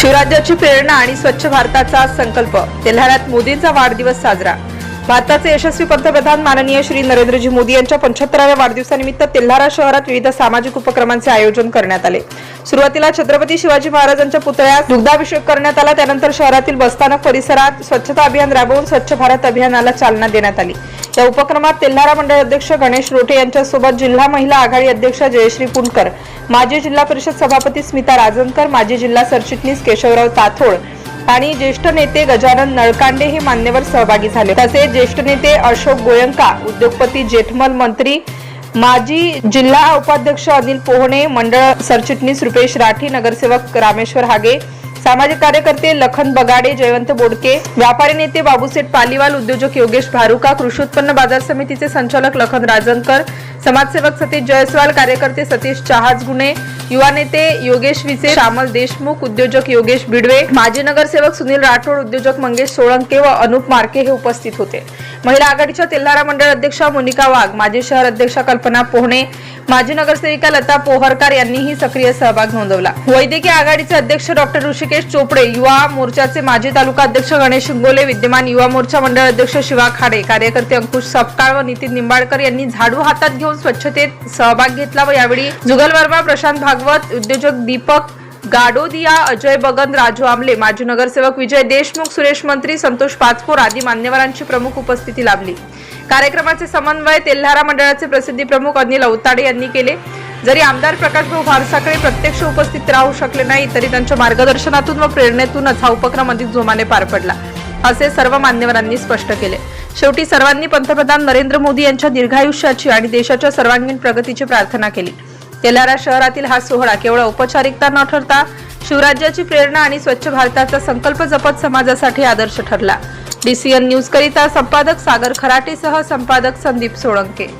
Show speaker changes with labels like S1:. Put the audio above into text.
S1: शिवराज्याची प्रेरणा आणि स्वच्छ भारताचा संकल्प. तेल्हाऱ्यात मोदींचा वाढदिवस साजरा. भारताचे यशस्वी पंतप्रधान माननीय श्री नरेंद्रजी मोदी यांच्या पंच्याहत्तराव्या वाढदिवसानिमित्त तेल्हारा शहरात विविध सामाजिक उपक्रमांचे आयोजन करण्यात आले. सुरुवातीला छत्रपती शिवाजी महाराजांच्या पुतळ्यास दुग्धाभिषेक करण्यात आला. त्यानंतर शहरातील बसस्थानक परिसरात स्वच्छता अभियान राबवून स्वच्छ भारत अभियानाला चालना देण्यात आली. या उपक्रमात तेल्हारा मंडळ अध्यक्ष गणेश रोटे यांच्यासोबत जिल्हा महिला आघाडी अध्यक्ष जयश्री पुणकर माजी जिल्हा परिषद सभापती स्मिता राजनकर माजी जिल्हा सरचिटणीस केशवराव ताथोड आणि ज्येष्ठ नेते गजानन नळकांडे हे मान्यवर सहभागी झाले. तसेच ज्येष्ठ नेते अशोक गोयंका उद्योगपती जेठमल मंत्री माजी जिल्हा उपाध्यक्ष अनिल पोहणे मंडळ सरचिटणीस रुपेश राठी नगरसेवक रामेश्वर हागे सामाजिक कार्यकर्ते लखन बगाडे जयवंत बोडके व्यापारी नेते बाबूसेठ पालीवाल उद्योजक योगेश भारुका कृषी उत्पन्न बाजार समितीचे संचालक लखन राजनकर समाजसेवक सतीश जयस्वाल कार्यकर्ते सतीश चहाजगुणे युवा नेते योगेश विसे श्यामल देशमुख उद्योजक योगेश बिडवे माजी नगरसेवक सुनील राठोड उद्योजक मंगेश सोळंके व अनुप मार्के हे उपस्थित होते. महिला आघाडीच्या तेल्हारा मंडळ अध्यक्षा मोनिका वाघ माजी शहर अध्यक्षा कल्पना पोहणे माजी नगरसेविका लता पोहरकर यांनीही सक्रिय सहभाग नोंदवला. वैद्यकीय आघाडीचे अध्यक्ष डॉक्टर ऋषिकेश चोपडे युवा मोर्चाचे माजी तालुका अध्यक्ष गणेश शिंगोले विद्यमान युवा मोर्चा मंडळ अध्यक्ष शिवा खाडे कार्यकर्ते अंकुश सपकाळ व नितीन निंबाळकर यांनी झाडू हातात घेऊन स्वच्छतेत सहभाग घेतला व यावेळी जुगल वर्मा प्रशांत भागवत उद्योजक दीपक गाडोदिया अजय बगन राजू आमले माजी नगरसेवक विजय देशमुख सुरेश मंत्री संतोष पाचपोर आदी मान्यवरांची प्रमुख उपस्थिती लाभली. कार्यक्रमाचे समन्वय तेल्हारा मंडळाचे प्रसिद्धी प्रमुख अनिल अवताडे यांनी केले. जरी आमदार प्रकाशभाऊ भारसाकडे प्रत्यक्ष उपस्थित राहू शकले नाही तरी त्यांच्या मार्गदर्शनातून व प्रेरणेतूनच हा उपक्रम अधिक जोमाने पार पडला असे सर्व मान्यवरांनी स्पष्ट केले. शेवटी सर्वांनी पंतप्रधान नरेंद्र मोदी यांच्या दीर्घायुष्याची आणि देशाच्या सर्वांगीण प्रगतीची प्रार्थना केली. तेलारा शहरातील हा सोहळा केवळ औपचारिकता न ठरता शिवराज्याची प्रेरणा आणि स्वच्छ भारताचा संकल्प जपत समाजासाठी आदर्श ठरला. डीसीएन न्यूज करिता संपादक सागर खराटेसह संपादक संदीप सोळंके.